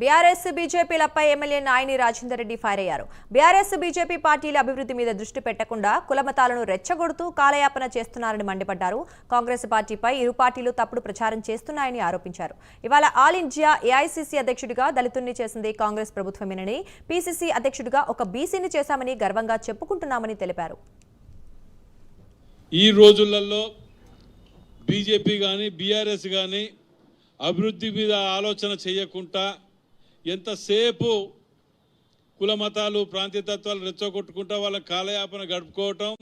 BRS బీజేపీలపై MLA Nayani Rajender Reddy fire అయ్యారు. BRS BJP పార్టీల అభివృద్ధి మీద దృష్టి పెట్టకుండా కులమతాలను రెచ్చగొడుతూ కాలయాపన చేస్తున్నారని మండిపడ్డారు. కాంగ్రెస్ పార్టీపై ఇరు పార్టీలు తప్పుడు ప్రచారం చేస్తున్నాయని ఆరోపించారు. ఇవాళ ఆల్ ఇండియా ఏఐసీసీ అధ్యక్షుడిగా దళితుల్ని చేసింది కాంగ్రెస్ ప్రభుత్వమేనని పీసీసీ అధ్యక్షుడిగా ఒక బీసీని చేశామని గర్వంగా చెప్పుకుంటున్నామని తెలిపారు. ఈ రోజులలో బీజేపీ కానీ బీఆర్ఎస్ కానీ అభివృద్ధి మీద ఆలోచన చేయకుండా ఎంతసేపు కుల మతాలు ప్రాంతీయతత్వాలు రెచ్చగొట్టుకుంటా వాళ్ళ కాలయాపన గడుపుకోవటం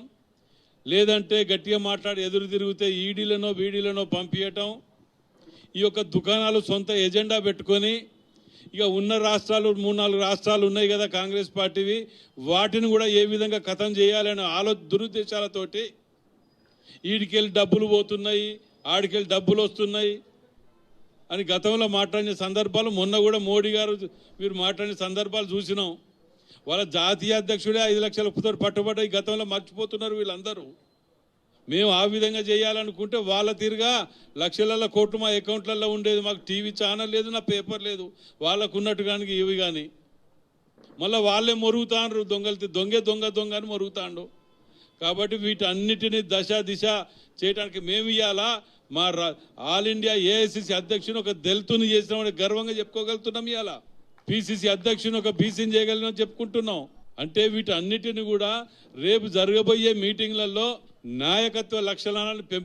లేదంటే గట్టిగా మాట్లాడి ఎదురు తిరిగితే ఈడీలనో బీడీలనో పంపించటం ఈ యొక్క దుకాణాలు సొంత ఎజెండా పెట్టుకొని ఇక ఉన్న రాష్ట్రాలు మూడు నాలుగు రాష్ట్రాలు ఉన్నాయి కదా కాంగ్రెస్ పార్టీవి వాటిని కూడా ఏ విధంగా కథం చేయాలనే ఆలో దురుద్దేశాలతోటి ఈడికెళ్ళి డబ్బులు పోతున్నాయి ఆడికెళ్ళి డబ్బులు వస్తున్నాయి అని గతంలో మాట్లాడిన సందర్భాలు మొన్న కూడా మోడీ గారు మీరు మాట్లాడిన సందర్భాలు చూసినాం. వాళ్ళ జాతీయ అధ్యక్షుడే ఐదు లక్షల తోటి పట్టుబడ్డ ఈ గతంలో మర్చిపోతున్నారు వీళ్ళందరూ. మేము ఆ విధంగా చేయాలనుకుంటే వాళ్ళ తీరుగా లక్షలలో కోట్లు మా అకౌంట్లలో ఉండేది మాకు టీవీ ఛానల్ లేదు నా పేపర్ లేదు. వాళ్ళకు ఉన్నట్టు కానీ ఇవి కానీ మళ్ళీ వాళ్ళే మొరుగుతాండ్రు దొంగలు దొంగే దొంగ దొంగ అని మొరుగుతాండు కాబట్టి వీటన్నిటిని దశ దిశ చేయడానికి మేము ఇవ్వాలా మా రా- ఆల్ ఇండియా ఏఐసిసి అధ్యక్షుని ఒక దళితుని చేసినామని గర్వంగా చెప్పుకోగలుగుతున్నాం ఇవాళ పిసిసి అధ్యక్షుని ఒక బీసీని చేయగలిగిన చెప్పుకుంటున్నాం. అంటే వీటన్నిటిని కూడా రేపు జరగబోయే మీటింగ్లలో నాయకత్వ లక్షణాలను పెంపు